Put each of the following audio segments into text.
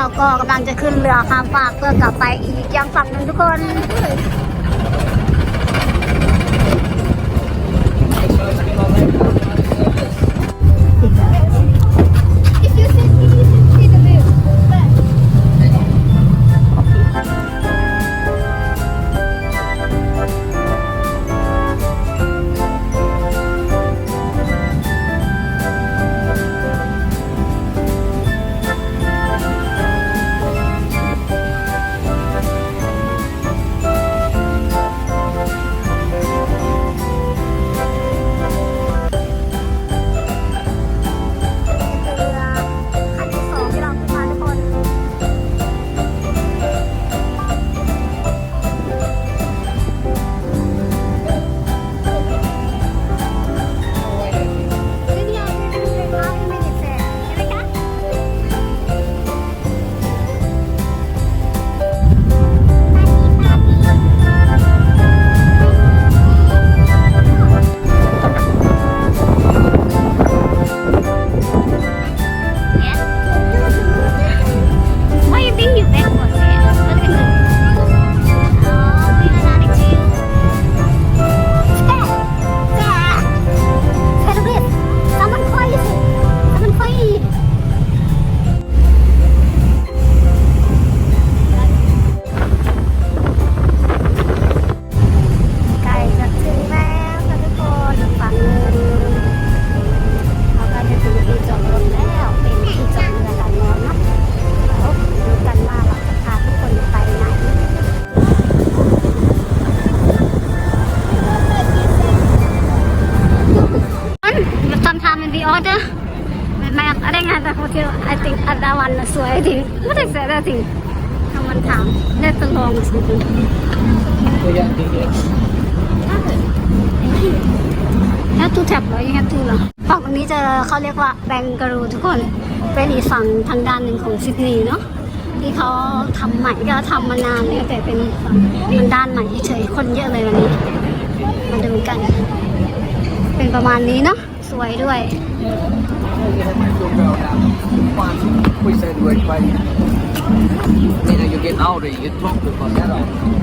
เราก็กำลังจะขึ้นเรือข้ามฟากเพื่อกลับไปอีกยังฝั่งหนึ่งทุกคน what is that? I think someone time. That's a long something. Have to tap เหรอ you have to เหรอฝั่งตรงนี้จะเขาเรียกว่าแบงการูทุกคน เป็นอีกฝั่งทางด้านหนึ่งของซิดนีย์เนาะที่เขาทำใหม่ก็ทำมานานแล้วแต่เป็นฝั่งมันด้านใหม่เฉยคนเยอะเลยวันนี้ มาดูกัน เป็นประมาณนี้เนาะสวยด้วย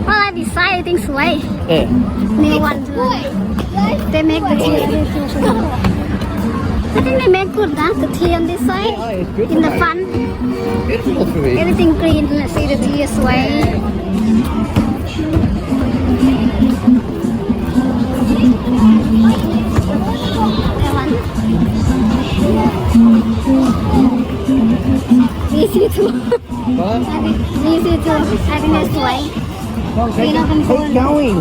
Well, I decided things late. Yeah. They want to. They make the tea. I think they make good, huh? The tea on this side. In the fun. Everything green. Let's see the tea is white. Easy take, going.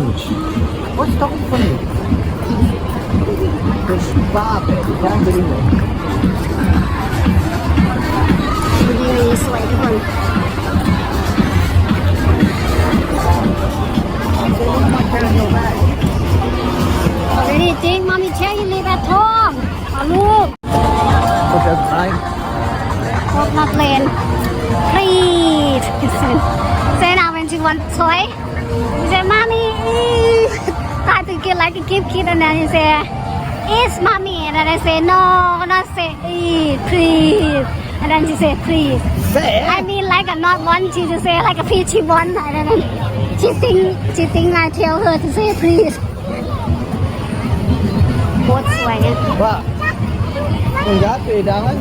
What's. You can't believe it. Mommy, tell you live at home subscribe. Huwag ma-plain. Please! Say now when she wants toy. She said, Mommy! I think you like to give kid and then you say, It's mommy. And then I say, No, not say eat, please. And then she say, please. Say I mean like I'm not one, she to say like a peachy one. And then she think, she think I tell her to say please. What's ว่า Ang gato eh, dangan.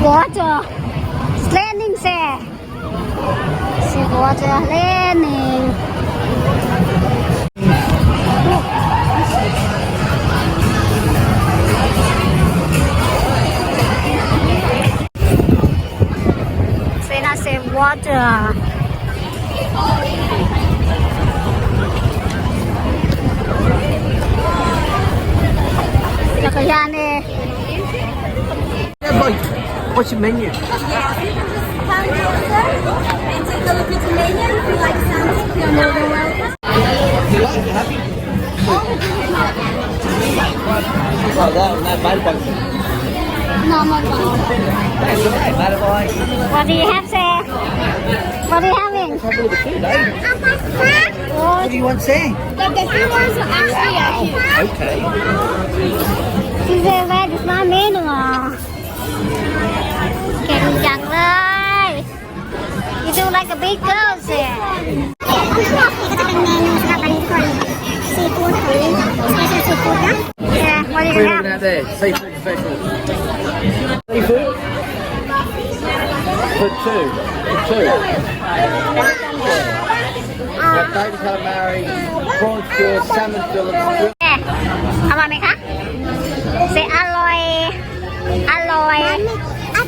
Water. Landing sir. Si water landing. Say na say water. What's your menu? You like it, have you? Oh, that, that motorbike. normal one That's right, motorbike. what do you have say what are you having Have a look at food? What do you want to say? The ones are actually Okay. She said, where is my menu? เก่งจังเลย You do like a big girl เสียก็จะเป็นเมนูสำหรับวันนี้ทุกคนซีฟู้ดของสเซีฟู้ดนะ Yeah what do you Put it have out there. Seafood special. Seafood? For two. For two. Got baby calamari, prawn skewer, salmon fillet, grill. แม่อร่อยไหมคะเสียอร่อย อร่อย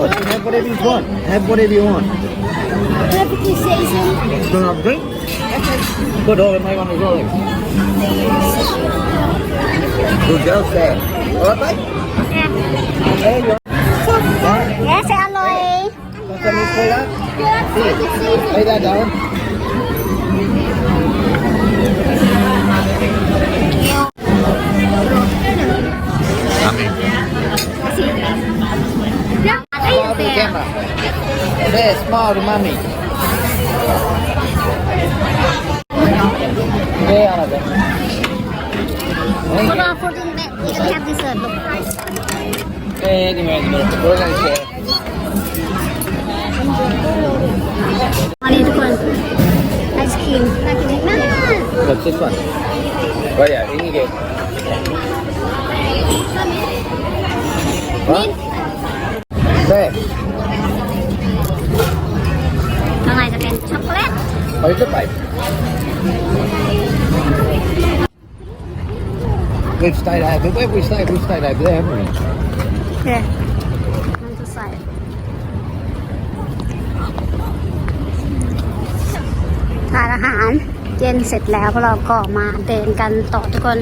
But you have whatever you want. Have whatever you want. Barbecue season. Don't have a drink? Okay. Put all in my one as well. Good girl, say. Alright, bye. There you are. Yes, Aloy. Can you play that? Yeah. Lay that down. Amen. the camera. There's more mommy. They are there. Photo of you can have this uh, look. Anyway, anyway, go and share. I need one. Ice cream. What's this one? Oh yeah, any game. Huh? What? There. ข้างในจะเป็นช็อกโกแลต Hold the plate. We've stayed over. Where have we stayed? We've stayed over there, haven't we? โอเคมันจะใส่ทานอาหารเย็นเสร็จแล้วพวกเราก็มาเดินกันต่อทุกคน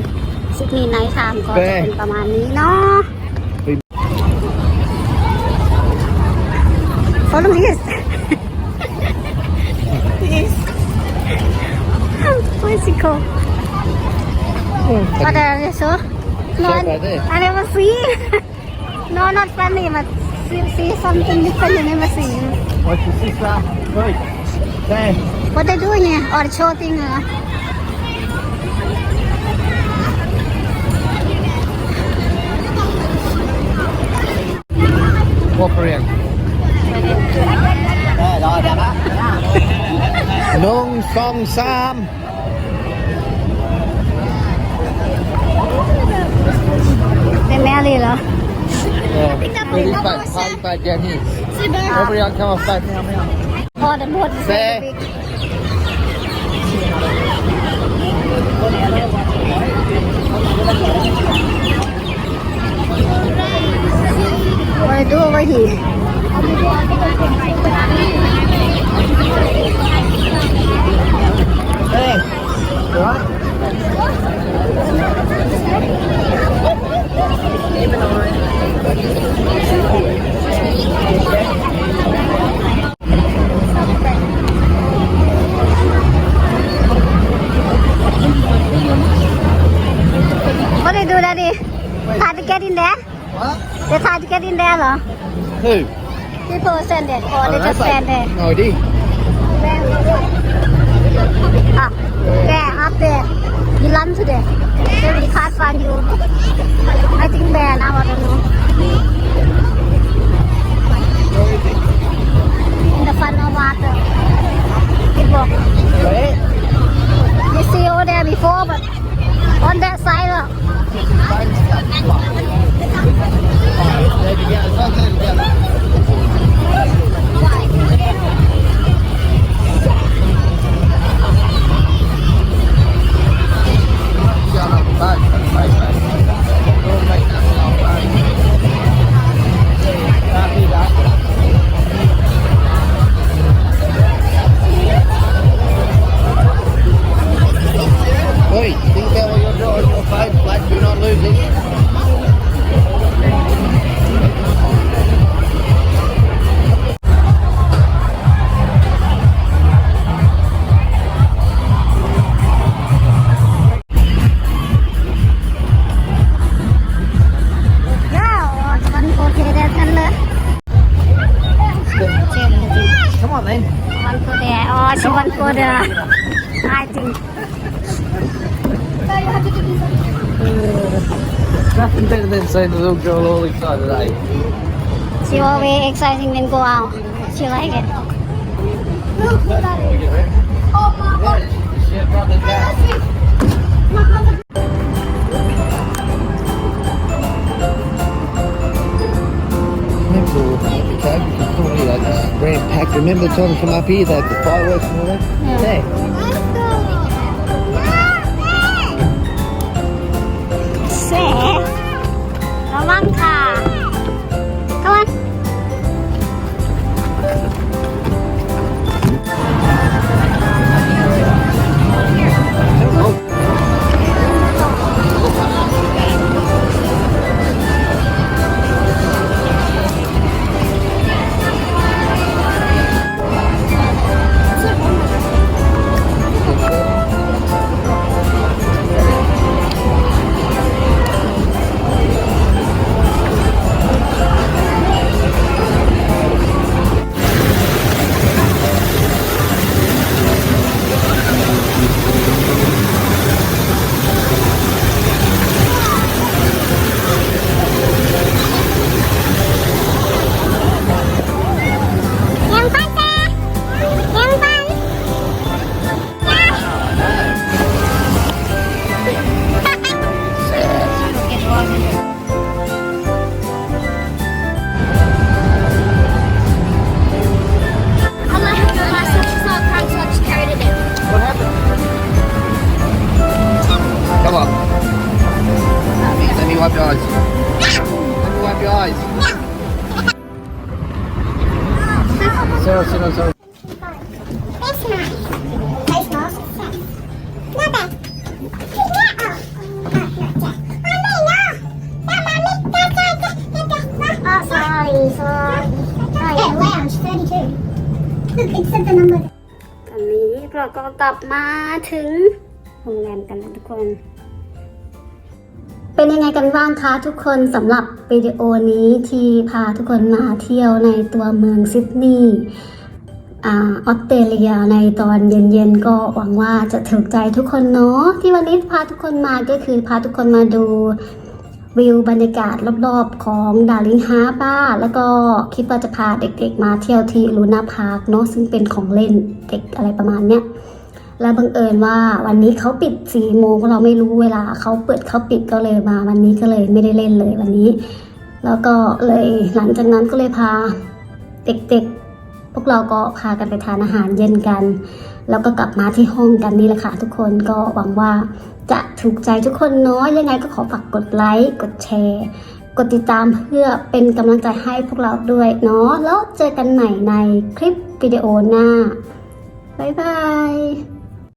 ซิดนีย์ไนท์ไทม์ก็จะเป็นประมาณนี้เนาะ Follow this. yes. Bicycle. What are you so? No, Check right there. I never see. no, not funny, but see, see something different you never see. What's your sister? Wait. There. What they doing here? Or the show thing? หนึ่งสองสามเป็นแม่เลยเหรอ Please fight, fight, fight, get him. Everybody on camera, fight, meow, meow. พอแต่บวช Say. ไว้ดูไว้หิน there, he รอ Who? People stand there, or they just stand there. No idea. Ah, there, up there. You run to there. Then we can't find you. I think there now, I don't know. It? In the front of water. People. Where? You see over there before, but on that side, uh, better than seeing the little girl all excited, eh? She always exciting when go out. She like it. Shit, brother, dad. Remember, okay, because normally like this grand pack. Remember the time to come up here, they have the fireworks and all that? Yeah. Sarah, Sarah, Sarah. Oh, sorry, sorry. Hey, lounge 32. Look, it said the number. ตอนนี้เราก็กลับมาถึงโรงแรมกันแล้วทุกคน เป็นยังไงกันบ้างคะทุกคนสำหรับวิดีโอนี้ที่พาทุกคนมาเที่ยวในตัวเมืองซิดนีย์อออสเตรเลียในตอนเย็นๆ ก็หวังว่าจะถูกใจทุกคนเนาะที่วันนี้พาทุกคนมาก็คือพาทุกคนมาดูวิวบรรยากาศรอบๆของดาริงฮาบ้า แล้วก็คิดว่าจะพาเด็กๆมาเที่ยวที่ลูน่าพาร์คเนาะซึ่งเป็นของเล่นเด็กอะไรประมาณเนี้ย แล้วบังเอิญว่าวันนี้เขาปิด4ี่โมงเราไม่รู้เวลาเขาเปิดเขาปิดก็เลยมา วันนี้ก็เลยไม่ได้เล่นเลยวันนี้ แล้วก็เลยหลังจากนั้นก็เลยพาเด็กๆ พวกเราก็พากันไปทานอาหารเย็นกัน แล้วก็กลับมาที่ห้องกันนี่แหละค่ะทุกคนก็หวังว่าจะถูกใจทุกคนเนาะยังไงก็ขอฝากกดไลค์กดแชร์กดติดตามเพื่อเป็นกำลังใจให้พวกเราด้วยเนาะแล้วเจอกันใหม่ในคลิปวิดีโอหน้า บ๊ายบาย